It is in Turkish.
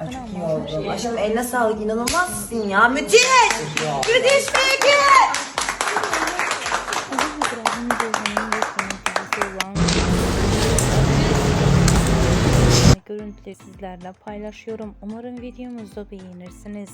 Ay, çok iyi oldu. Aşkım eline sağlık inanılmazsın ya. Müthiş. Müthiş peki. Görüntüleri sizlerle paylaşıyorum. Umarım videomuzu beğenirsiniz.